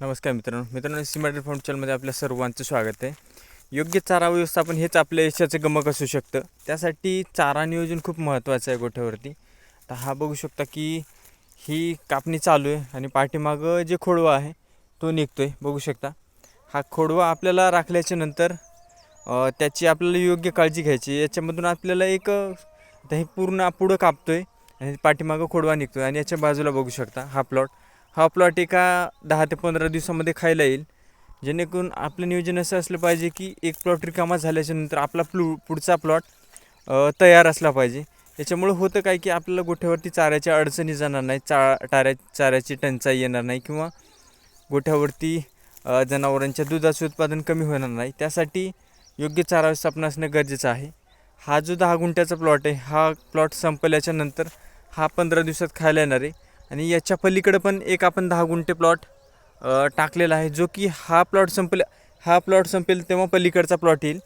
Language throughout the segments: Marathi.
नमस्कार मित्रांनो. मित्रांनो सिमेंटेड फॉर्म चॅनलमध्ये आपल्या सर्वांचं स्वागत आहे. योग्य चारा व्यवस्थापन हेच आपल्या यशाचं गमक असू शकतं. त्यासाठी चारा नियोजन खूप महत्त्वाचं आहे गोठ्यावरती. तर हा बघू शकता की ही कापणी चालू आहे आणि पाठीमागं जे खोडवा आहे तो निघतो आहे बघू शकता. हा खोडवा आपल्याला राखल्याच्या नंतर त्याची आपल्याला योग्य काळजी घ्यायची याच्यामधून आपल्याला एक हे पूर्ण पुढं कापतो आहे आणि पाठीमागं खोडवा निघतो आहे आणि याच्या बाजूला बघू शकता हा प्लॉट हा प्लॉट एका दहा ते पंधरा दिवसामध्ये खायला येईल. जेणेकरून आपलं नियोजन असं असलं पाहिजे की एक प्लॉट रिकामा झाल्याच्यानंतर आपला प्लू पुढचा प्लॉट तयार असला पाहिजे. याच्यामुळं होतं काय की आपल्याला गोठ्यावरती चाऱ्याच्या अडचणी जाणार नाही चा टाऱ्या चाऱ्याची टंचाई येणार नाही किंवा गोठ्यावरती जनावरांच्या दुधाचं उत्पादन कमी होणार नाही. त्यासाठी योग्य चारा व्यवस्थापन असणं गरजेचं आहे. हा जो दहा गुंठ्याचा प्लॉट आहे हा प्लॉट संपल्याच्या नंतर हा पंधरा दिवसात खायला येणार आहे. आणि याच्या पलीकडं पण एक आपण दहा गुंठे प्लॉट टाकलेला आहे जो की हा प्लॉट संपला हा प्लॉट संपेल तेव्हा पलीकडचा प्लॉट येईल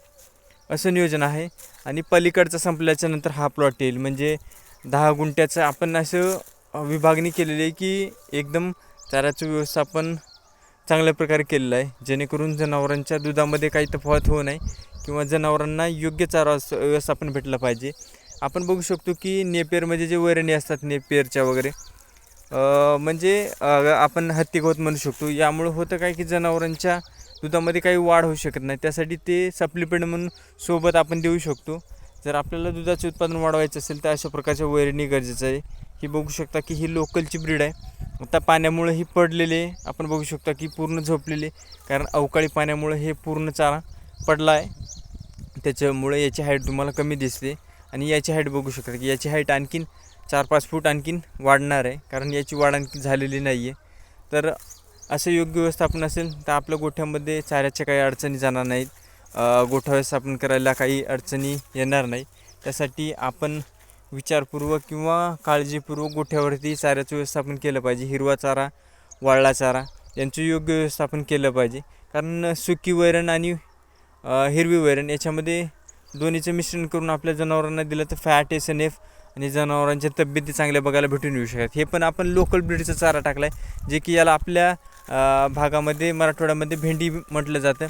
असं नियोजन आहे. आणि पलीकडचा संपल्याच्या नंतर हा प्लॉट येईल. म्हणजे दहा गुंठ्याचं आपण असं विभागणी केलेली आहे की एकदम चाऱ्याचं व्यवस्थापन चांगल्या प्रकारे केलेलं आहे. जेणेकरून जनावरांच्या दुधामध्ये काही तफावत होऊ नये किंवा जनावरांना योग्य चारा व्यवस्थापन भेटलं पाहिजे. आपण बघू शकतो की नेपेरमध्ये जे वैरणी असतात नेपेरच्या वगैरे म्हणजे आपण हत्तीगवत म्हणू शकतो. यामुळं होतं काय की जनावरांच्या दुधामध्ये काही वाढ होऊ शकत नाही. त्यासाठी ते सप्लिमेंट म्हणून सोबत आपण देऊ शकतो. जर आपल्याला दुधाचे उत्पादन वाढवायचं असेल तर अशा प्रकारच्या वैरणी गरजेचं आहे. ही बघू शकता की ही लोकलची ब्रीड आहे. आता पाण्यामुळं ही पडलेले आहे आपण बघू शकता की पूर्ण झोपलेली. आहे. कारण अवकाळी पाण्यामुळं हे पूर्ण चारा पडला आहे. त्याच्यामुळे याची हाईट तुम्हाला कमी दिसते. आणि याची हाईट बघू शकता की याची हाईट आणखीन चार पाच फूट आणखीन वाढणार आहे. कारण याची वाढ आणखी झालेली नाही आहे तर असं योग्य व्यवस्थापन असेल तर आपल्या गोठ्यामध्ये चाऱ्याच्या काही अडचणी जाणार नाहीत. गोठा व्यवस्थापन करायला काही अडचणी येणार नाही. त्यासाठी आपण विचारपूर्वक किंवा काळजीपूर्वक गोठ्यावरती चाऱ्याचं व्यवस्थापन केलं पाहिजे. हिरवा चारा वाळला चारा यांचं योग्य व्यवस्थापन केलं पाहिजे. कारण सुकी वैरण आणि हिरवी वैरण याच्यामध्ये दोन्हीचं मिश्रण करून आपल्या जनावरांना दिलं तर फॅट एस एन एफ आणि जनावरांच्या तब्येती चांगल्या बघायला भेटून येऊ शकतात. हे पण आपण लोकल ब्रीडचा चारा टाकला आहे जे की याला आपल्या भागामध्ये मराठवाड्यामध्ये भेंडी म्हटलं जातं.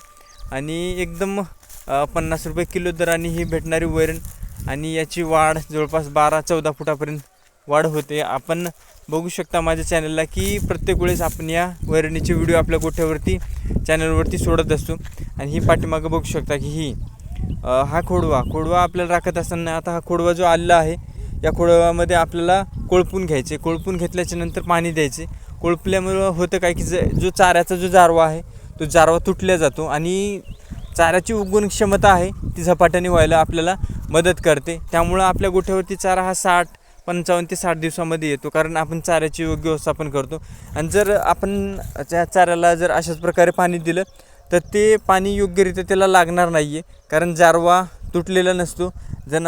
आणि एकदम पन्नास रुपये किलो दराने ही भेटणारी वैरण आणि याची वाढ जवळपास बारा चौदा फुटापर्यंत वाढ होते. आपण बघू शकता माझ्या चॅनलला की प्रत्येक वेळेस आपण या वैरणीचे व्हिडिओ आपल्या गोठ्यावरती चॅनलवरती सोडत असतो. आणि ही पाठीमागं बघू शकता की ही हा खोडवा. खोडवा आपल्याला राखत असताना आता हा खोडवा जो आलेला आहे या खोडव्यामध्ये आपल्याला कोळपून घ्यायचे. कोळपून घेतल्याच्या नंतर पाणी द्यायचे. कोळपल्यामुळं होतं काय की ज- जो चाऱ्याचा जो जारवा आहे तो जारवा तुटल्या जातो आणि चाऱ्याची उगवण क्षमता आहे ती झपाट्याने व्हायला आपल्याला मदत करते. त्यामुळं आपल्या गोठ्यावरती चारा हा साठ पंचावन्न ते साठ दिवसामध्ये येतो कारण आपण चाऱ्याची योग्य व्यवस्थापन करतो. आणि जर आपण त्या चाऱ्याला जर अशाच प्रकारे पाणी दिलं तर ते पाणी योग्यरित्या त्याला लागणार नाही आहे कारण जारवा तुटलेला नसतो. जन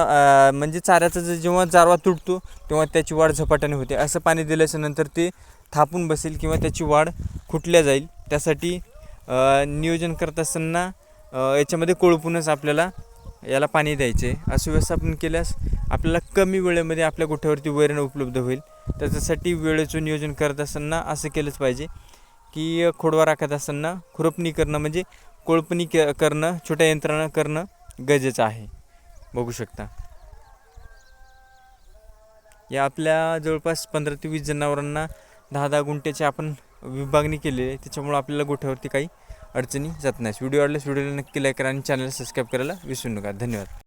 म्हणजे चाऱ्याचा जर जेव्हा जारवा तुटतो तेव्हा त्याची वाढ झपाट्याने होते. असं पाणी दिल्याच्या नंतर ते थापून बसेल किंवा त्याची वाढ खुटल्या जाईल. त्यासाठी नियोजन करत असताना याच्यामध्ये कोळपूनच आपल्याला याला पाणी द्यायचे. असं व्यवस्थापन केल्यास आपल्याला कमी वेळेमध्ये आपल्या गोठ्यावरती वैरण उपलब्ध होईल. त्याच्यासाठी वेळेचं नियोजन करत असताना असं केलंच पाहिजे की खोडवा राखत असताना खुरपणी करणं म्हणजे कोळपणी के करणं छोट्या यंत्रणा करणं गरजेचं आहे. बघू शकता. या आपल्या जवळपास पंधरा ते वीस जनावरांना दहा दहा गुंठ्याची आपण विभागणी केलेली आहे. त्याच्यामुळं आपल्याला गोठ्यावरती काही अडचणी जात नाही व्हिडिओ आवडल्यास व्हिडिओला नक्की लाईक करा आणि चॅनल सबस्क्राईब करायला विसरू नका. धन्यवाद.